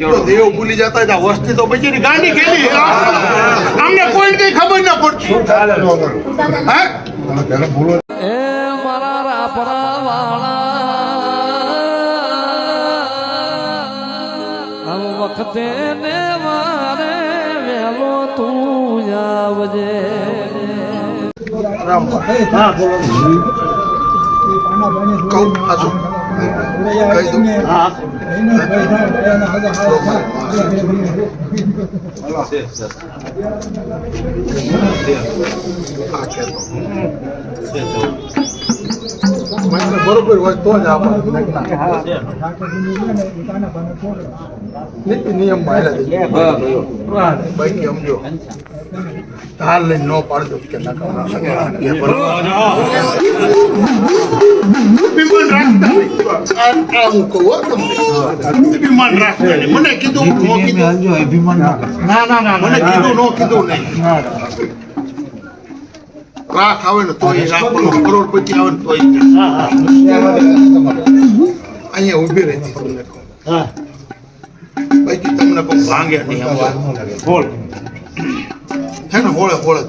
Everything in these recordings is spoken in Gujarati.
દેવ ભૂલી જતા હતા વસ્તી તો બચી ગાંડી ખેલી. અમને કોઈ કઈ ખબર ના પડતી. એ મારા રાપરા વાળા વખતે ને મારે વેલો તું આવજે. કહું પાછું કહી બરોબર હોય તો જ આપણે નીતિ નિયમ બાકી સમજો હાલ લઈને નો પાડજો કે ના કરવા શકે વિમાન રાખતા નહીં. આ આ હું કહું હો તમને વિમાન રાખતા નહીં. મને કીધું નો કીધું ના ના ના મને કીધું નો કીધું નહીં રાખ આવે ને તોય રાખવાનો કરોડપતિ આવે ને તોય અહીંયા ઊભી રહેતી તમને કહું બાકી તમને કોઈ ભાંગે નહીં હોળ હે ને હોળે હોળે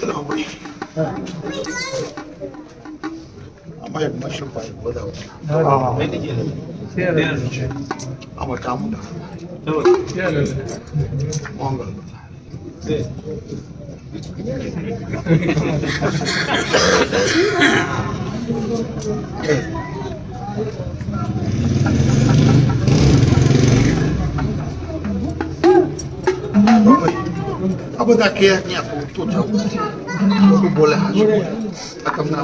ચલો ભાઈ. આમાં એક મશરૂમ પાઇપ બધા આમાં ચામુંડા મોંગલ આ બધા કે ત્યાં તું જવું બોલે આ તમને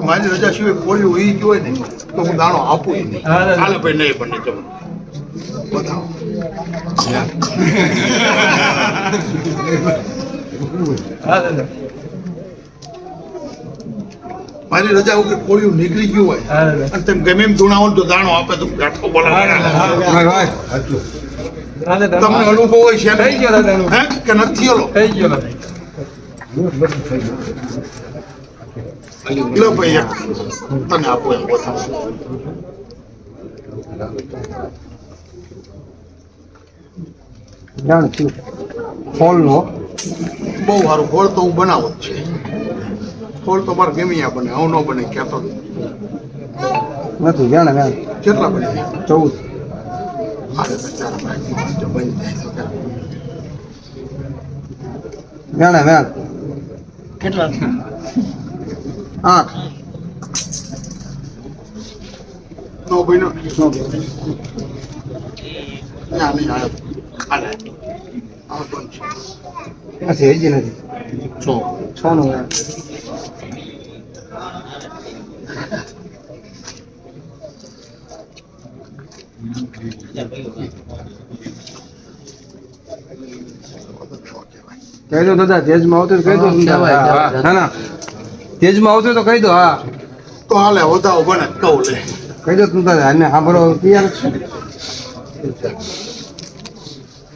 મારી રજા સિવાય કોઈ હોય ગયો હોય ને તો હું દાણો આપું નહીં. હાલે. ભાઈ નહીં પણ નહીં બતાવો મારી રજા વગર કોળિયું નીકળી ગયું હોય. અને તેમ ગમે એમ ધૂણાવો તો દાણો આપે તો ગાંઠો બોલાવે. તમને અનુભવ હોય છે ને? હે? કે નથી ઓલો લો ભાઈ તને આપો એમ બતાવો હોલનો બહુ સારું. ફોલ તો હું બનાવો જ છે. ફોલ તો મારે ગમે આ બને. હું ન બને કહેતો નહીં. નથી. જાણે જાણે. કેટલા બને? ચૌદ. જાણે બચારા કેટલા આઠ બની ભાઈ. જાણે નો ના નહીં આવ્યો છે નથી હજી નથી. છો છ નું કહી દો દાદા તેજમાં આવતું કહી દો ના ના. તેજમાં આવતું તો કહી દો હા. તો હાલે હોતા બને કહું લે. કહી દો તું તારે આને સાંભળો તૈયાર છે.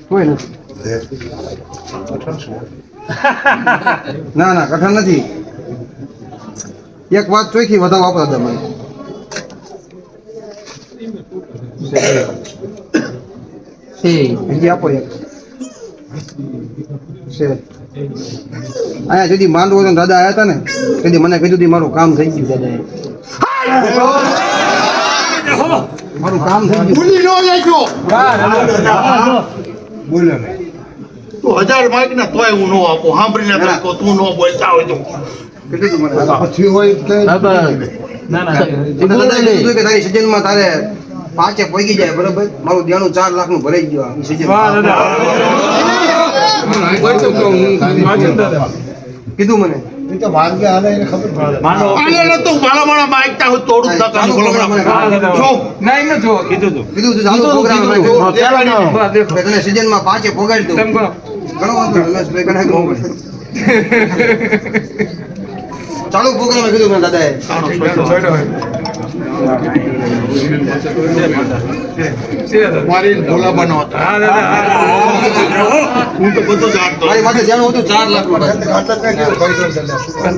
કોઈ નથી ના ના કઠણ નથી. એક વાત ચોખ્ખી વધારે આપો તમે. હજી આપો એક. છે. અહીંયા સુધી માંડવો ને દાદા આવ્યા હતા ને તેથી મને કીધું હતું મારું કામ થઈ ગયું દાદાએ મારું કામ થઈ ગયું. ભૂલી નહીં તું હજાર માર્ક ના તોય હું નો આપું. સાંભળીને તને કહું, તું નો બોલતા હોય તો કીધું તું મને પછી હોય કે તારી પાંચે પહોંચી જાય બરોબર? મારું દેણું ચાર લાખનું ભરાઈ ગયું. કીધું મને? મારા મારા તોડું જ નકામ બોલો જો કીધું તું. ચાલુ પ્રોગ્રામ તને સિઝનમાં પાંચે પોગાડી દઉં. ઘણો વાંધો નહીં, રમેશભાઈ કને કહું ચાલુ પ્રોગ્રામ કીધું મેં દાદાએ. મારી ભોલા બનાવતા હું તો બધું જાણતો મારી માથે જાણવું હતું ચાર લાખ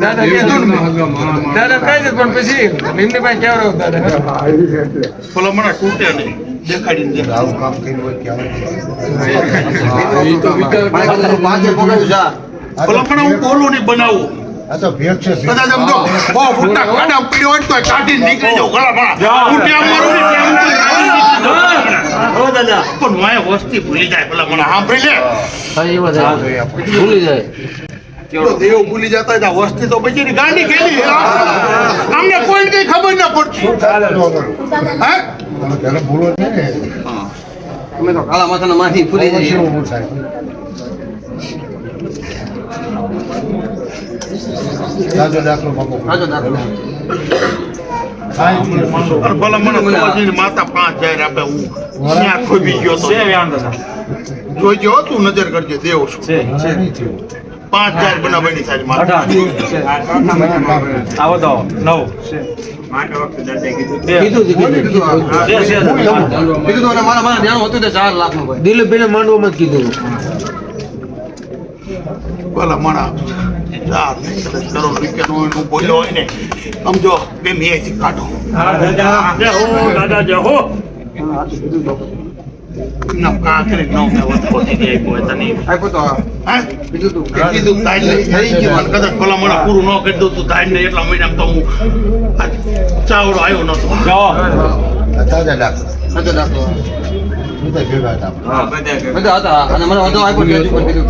દાદા દે પણ પછી નિમની પાસે કેવડાવું દાદા? ભલા મને તૂટે નહીં. દેખાડીને દેખાડ. મારી પાસે પાંચે પગાવ્યું ચાર ભલા મને હું બોલું નહીં બનાવું. બહુ ખાડા પીડ્યો હોય નીકળી ગળા ભણા મરું. પણ માય વસ્તી ભૂલી જાય ભલા મને સાંભળી લે. ભૂલી જાય. દેવ ભૂલી જતા હતા વસ્તી તો બચી ગાડી ખેલી. અમને કોઈ કઈ ખબર ના પડતી. હે? અમે તો કાળા માથાના માથી ભૂલી જઈએ. સાચો દાખલો ભલા મને માતા પાંચ હજાર આપે હું ત્યાં ખોબી ગયો જોઈજો તું નજર કરજે દેવ છું. પાંચ હજાર બનાવવાની આવો તો નવ. નું માંડવામાં કીધું. ભલા મણા ચાર નહીં કરોડ રૂપિયાનું હોય બોલ્યો હોય ને આમ બે મેથી કાઢો. ના કાંકરી નો મેં વધતો થઈ જાય કોઈ તને આપ્યો તો હા. હે કીધું હતું. કીધું તાઈને થઈ ગયું. અને કદાચ ભલા મને પૂરું ન કરી દઉં તું તાઈને એટલા મહિનામાં તો હું ચાવડો આવ્યો નતો. સાચો દાખલો બધા હતા અને મને વધુ આપ્યો પણ કીધું